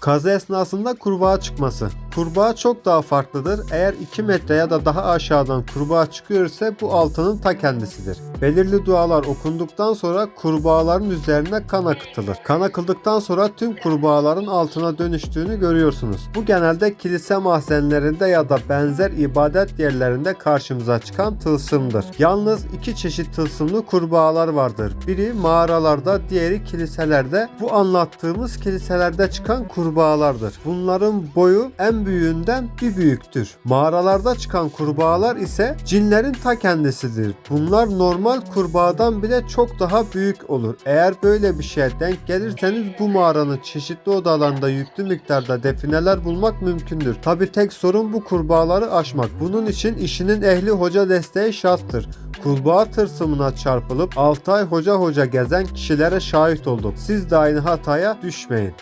Kazı esnasında kurbağa çıkması. Kurbağa çok daha farklıdır. Eğer 2 metre ya da daha aşağıdan kurbağa çıkıyorsa bu altının ta kendisidir. Belirli dualar okunduktan sonra kurbağaların üzerine kan akıtılır. Kan akıldıktan sonra tüm kurbağaların altına dönüştüğünü görüyorsunuz. Bu genelde kilise mahzenlerinde ya da benzer ibadet yerlerinde karşımıza çıkan tılsımdır. Yalnız iki çeşit tılsımlı kurbağalar vardır. Biri mağaralarda, diğeri kiliselerde. Bu anlattığımız kiliselerde çıkan kurbağalardır. Bunların boyu en büyüğünden bir büyüktür. Mağaralarda çıkan kurbağalar ise cinlerin ta kendisidir. Bunlar normal kurbağadan bile çok daha büyük olur. Eğer böyle bir şeye denk gelirseniz bu mağaranın çeşitli odalarında yüklü miktarda defineler bulmak mümkündür. Tabi tek sorun bu kurbağaları aşmak. Bunun için işinin ehli hoca desteği şarttır. Kurbağa tırsımına çarpılıp 6 ay hoca hoca gezen kişilere şahit oldum. Siz de aynı hataya düşmeyin.